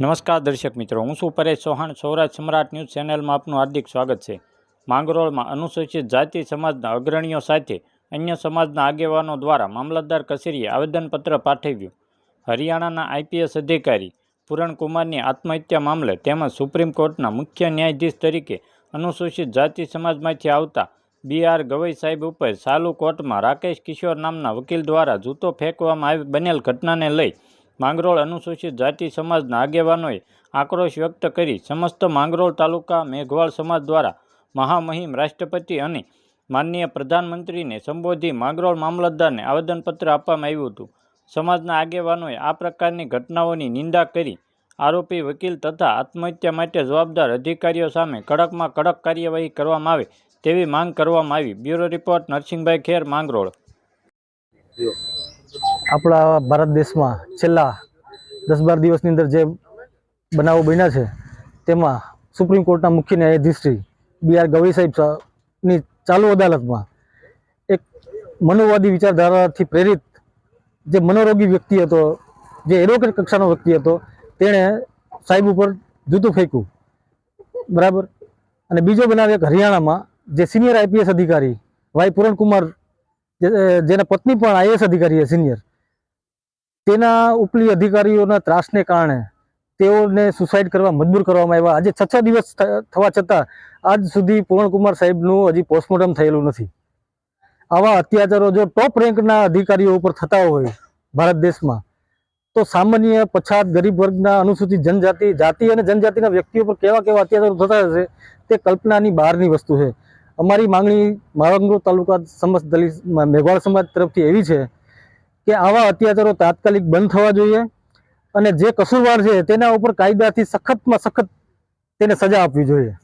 નમસ્કાર દર્શક મિત્રો, હું છું પરેશ ચૌહાણ. સૌરાષ્ટ્ર સમ્રાટ ન્યૂઝ ચેનલમાં આપનું હાર્દિક સ્વાગત છે. માંગરોળમાં અનુસૂચિત જાતિ સમાજના અગ્રણીઓ સાથે અન્ય સમાજના આગેવાનો દ્વારા મામલતદાર કચેરીએ આવેદનપત્ર પાઠવ્યું. હરિયાણાના આઈપીએસ અધિકારી પૂરણકુમારની આત્મહત્યા મામલે તેમજ સુપ્રીમ કોર્ટના મુખ્ય ન્યાયાધીશ તરીકે અનુસૂચિત જાતિ સમાજમાંથી આવતા બી આર ગવઈ સાહેબ ઉપર સાલુ કોર્ટમાં રાકેશ કિશોર નામના વકીલ દ્વારા જૂતો ફેંકવામાં આવી, બનેલ ઘટનાને લઈ માંગરોળ અનુસૂચિત જાતિ સમાજના આગેવાનોએ આક્રોશ વ્યક્ત કરી સમસ્ત માંગરોળ તાલુકા મેઘવાળ સમાજ દ્વારા મહામહિમ રાષ્ટ્રપતિ અને માનનીય પ્રધાનમંત્રીને સંબોધી માંગરોળ મામલતદારને આવેદનપત્ર આપવામાં આવ્યું હતું. સમાજના આગેવાનોએ આ પ્રકારની ઘટનાઓની નિંદા કરી આરોપી વકીલ તથા આત્મહત્યા માટે જવાબદાર અધિકારીઓ સામે કડકમાં કડક કાર્યવાહી કરવામાં આવે તેવી માંગ કરવામાં આવી. Bureau report Narsinhbhai Kher, Mangrol. આપણા ભારત દેશમાં છેલ્લા દસ બાર દિવસની અંદર જે બનાવો બન્યા છે, તેમાં સુપ્રીમ કોર્ટના મુખ્ય ન્યાયાધીશ શ્રી બી આર ગવઈ સાહેબ સા- ચાલુ અદાલતમાં એક મનોવાદી વિચારધારાથી પ્રેરિત જે મનોરોગી વ્યક્તિ હતો, જે એડવોકેટ કક્ષાનો વ્યક્તિ હતો, તેણે સાહેબ ઉપર જૂતું ફેંક્યું. બરાબર? અને બીજો બનાવ એક હરિયાણામાં જે સિનિયર આઈપીએસ અધિકારી વાય પૂરણકુમાર જેના પત્ની પણ આઈએસ અધિકારી છે, સિનિયર. તેના ઉપલી અધિકારીઓના ત્રાસને કારણે તેઓને સુસાઇડ કરવા મજબૂર કરવામાં આવ્યા. આજે છ છ દિવસ થવા છતાં આજ સુધી પૂરણકુમાર સાહેબનું હજી પોસ્ટમોર્ટમ થયેલું નથી. આવા અત્યાચારો જો ટોપ રેન્કના અધિકારીઓ ઉપર થતા હોય ભારત દેશમાં, તો સામાન્ય પછાત ગરીબ વર્ગના અનુસૂચિત જનજાતિ, જાતિ અને જનજાતિના વ્યક્તિઓ પર કેવા કેવા અત્યાચારો થતા હશે તે કલ્પનાની બહારની વસ્તુ છે. અમારી માંગણી માવંગો તાલુકા સમસ્ત દલિત મેઘવાળ સમાજ તરફથી એવી છે કે આવા અત્યાચારો તાત્કાલિક બંધ થવા જોઈએ અને જે કસૂરવાર છે તેના ઉપર કાયદાથી સખતમાં સખત તેને સજા આપવી જોઈએ.